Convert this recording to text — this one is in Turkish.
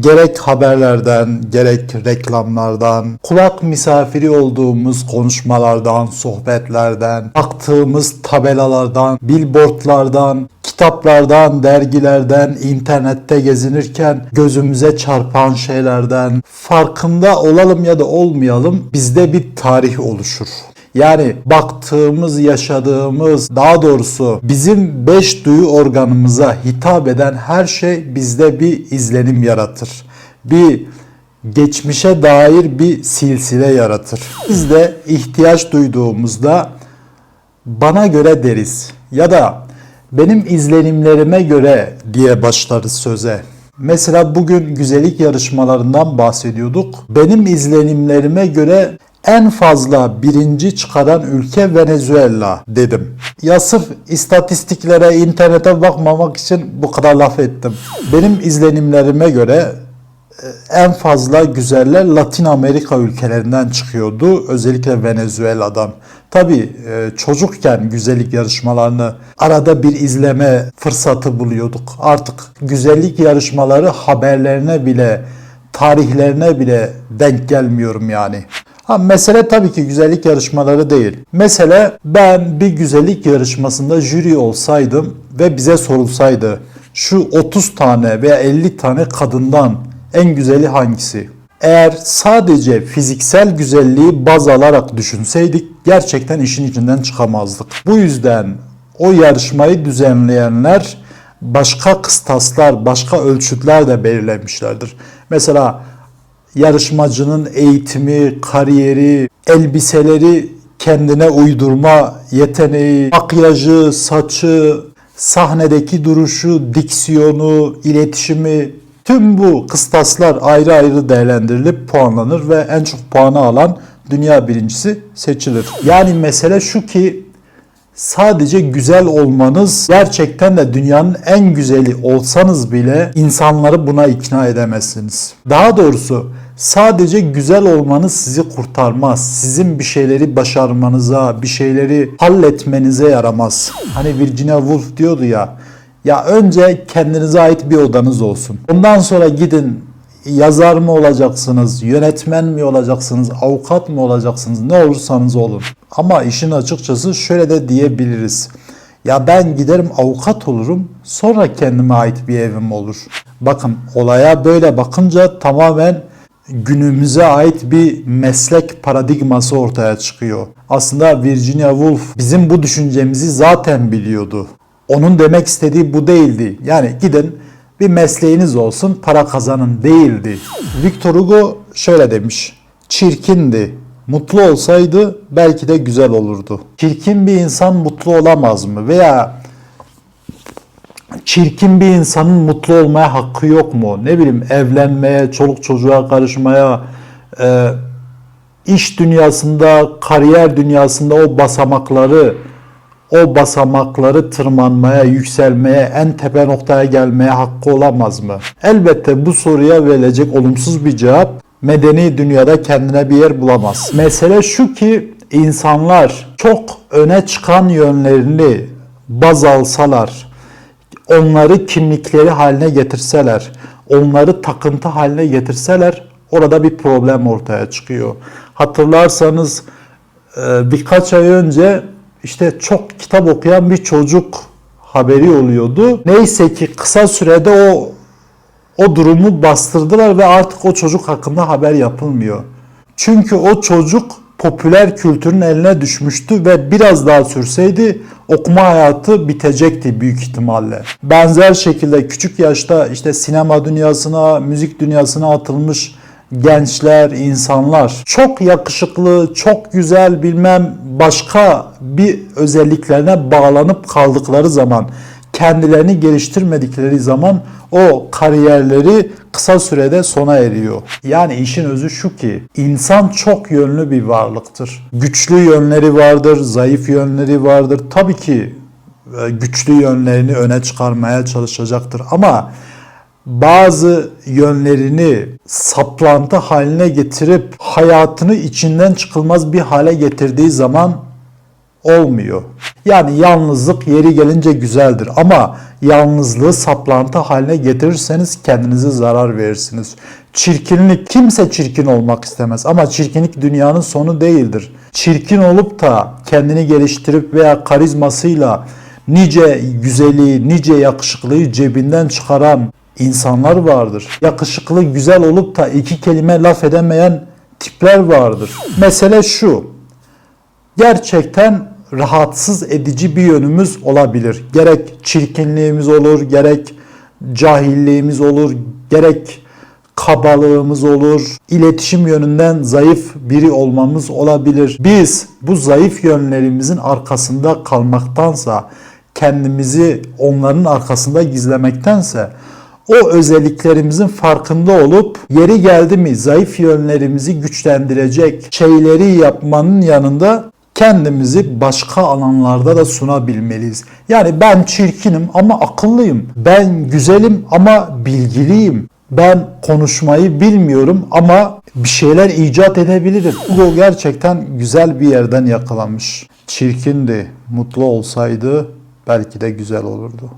Gerek haberlerden, gerek reklamlardan, kulak misafiri olduğumuz konuşmalardan, sohbetlerden, baktığımız tabelalardan, billboardlardan, kitaplardan, dergilerden, internette gezinirken gözümüze çarpan şeylerden farkında olalım ya da olmayalım bizde bir tarih oluşur. Yani baktığımız, yaşadığımız, daha doğrusu bizim beş duyu organımıza hitap eden her şey bizde bir izlenim yaratır. Bir geçmişe dair bir silsile yaratır. Biz de ihtiyaç duyduğumuzda bana göre deriz ya da benim izlenimlerime göre diye başlarız söze. Mesela bugün güzellik yarışmalarından bahsediyorduk. Benim izlenimlerime göre en fazla birinci çıkaran ülke Venezuela dedim. Ya sırf istatistiklere, internete bakmamak için bu kadar laf ettim. Benim izlenimlerime göre e, en fazla güzeller Latin Amerika ülkelerinden çıkıyordu. Özellikle Venezuela'dan. Tabii e, çocukken güzellik yarışmalarını arada bir izleme fırsatı buluyorduk. Artık güzellik yarışmaları haberlerine bile, tarihlerine bile denk gelmiyorum yani. Ha, mesele tabii ki güzellik yarışmaları değil. Mesele ben bir güzellik yarışmasında jüri olsaydım ve bize sorulsaydı şu 30 tane veya 50 tane kadından en güzeli hangisi? Eğer sadece fiziksel güzelliği baz alarak düşünseydik gerçekten işin içinden çıkamazdık. Bu yüzden o yarışmayı düzenleyenler başka kıstaslar, başka ölçütler de belirlemişlerdir. Mesela yarışmacının eğitimi, kariyeri, elbiseleri kendine uydurma yeteneği, makyajı, saçı, sahnedeki duruşu, diksiyonu, iletişimi tüm bu kıstaslar ayrı ayrı değerlendirilip puanlanır ve en çok puanı alan dünya birincisi seçilir. Yani mesele şu ki sadece güzel olmanız gerçekten de dünyanın en güzeli olsanız bile insanları buna ikna edemezsiniz. Daha doğrusu sadece güzel olmanız sizi kurtarmaz. Sizin bir şeyleri başarmanıza, bir şeyleri halletmenize yaramaz. Hani Virginia Woolf diyordu ya, ya önce kendinize ait bir odanız olsun. Ondan sonra gidin yazar mı olacaksınız, yönetmen mi olacaksınız, avukat mı olacaksınız, ne olursanız olun. Ama işin açıkçası şöyle de diyebiliriz. Ya ben giderim avukat olurum, sonra kendime ait bir evim olur. Bakın olaya böyle bakınca tamamen günümüze ait bir meslek paradigması ortaya çıkıyor. Aslında Virginia Woolf bizim bu düşüncemizi zaten biliyordu. Onun demek istediği bu değildi. Yani gidin bir mesleğiniz olsun, para kazanın değildi. Victor Hugo şöyle demiş. Çirkindi. Mutlu olsaydı belki de güzel olurdu. Çirkin bir insan mutlu olamaz mı? Veya çirkin bir insanın mutlu olmaya hakkı yok mu? Ne bileyim evlenmeye, çoluk çocuğa karışmaya, e, iş dünyasında, kariyer dünyasında o basamakları o basamakları tırmanmaya, yükselmeye, en tepe noktaya gelmeye hakkı olamaz mı? Elbette bu soruya verilecek olumsuz bir cevap medeni dünyada kendine bir yer bulamaz. Mesele şu ki insanlar çok öne çıkan yönlerini baz alsalar, onları kimlikleri haline getirseler, onları takıntı haline getirseler orada bir problem ortaya çıkıyor. Hatırlarsanız e, birkaç ay önce işte çok kitap okuyan bir çocuk haberi oluyordu. Neyse ki kısa sürede o o durumu bastırdılar ve artık o çocuk hakkında haber yapılmıyor. Çünkü o çocuk popüler kültürün eline düşmüştü ve biraz daha sürseydi okuma hayatı bitecekti büyük ihtimalle. Benzer şekilde küçük yaşta işte sinema dünyasına, müzik dünyasına atılmış gençler, insanlar çok yakışıklı, çok güzel bilmem başka bir özelliklerine bağlanıp kaldıkları zaman kendilerini geliştirmedikleri zaman o kariyerleri kısa sürede sona eriyor. Yani işin özü şu ki insan çok yönlü bir varlıktır. Güçlü yönleri vardır, zayıf yönleri vardır. Tabii ki e, güçlü yönlerini öne çıkarmaya çalışacaktır ama bazı yönlerini saplantı haline getirip hayatını içinden çıkılmaz bir hale getirdiği zaman olmuyor. Yani yalnızlık yeri gelince güzeldir ama yalnızlığı saplantı haline getirirseniz kendinize zarar verirsiniz. Çirkinlik kimse çirkin olmak istemez ama çirkinlik dünyanın sonu değildir. Çirkin olup da kendini geliştirip veya karizmasıyla nice güzeli, nice yakışıklıyı cebinden çıkaran insanlar vardır. Yakışıklı, güzel olup da iki kelime laf edemeyen tipler vardır. Mesele şu. Gerçekten rahatsız edici bir yönümüz olabilir. Gerek çirkinliğimiz olur, gerek cahilliğimiz olur, gerek kabalığımız olur, iletişim yönünden zayıf biri olmamız olabilir. Biz bu zayıf yönlerimizin arkasında kalmaktansa, kendimizi onların arkasında gizlemektense o özelliklerimizin farkında olup yeri geldi mi zayıf yönlerimizi güçlendirecek şeyleri yapmanın yanında kendimizi başka alanlarda da sunabilmeliyiz. Yani ben çirkinim ama akıllıyım. Ben güzelim ama bilgiliyim. Ben konuşmayı bilmiyorum ama bir şeyler icat edebilirim. Bu gerçekten güzel bir yerden yakalamış. Çirkindi, mutlu olsaydı belki de güzel olurdu.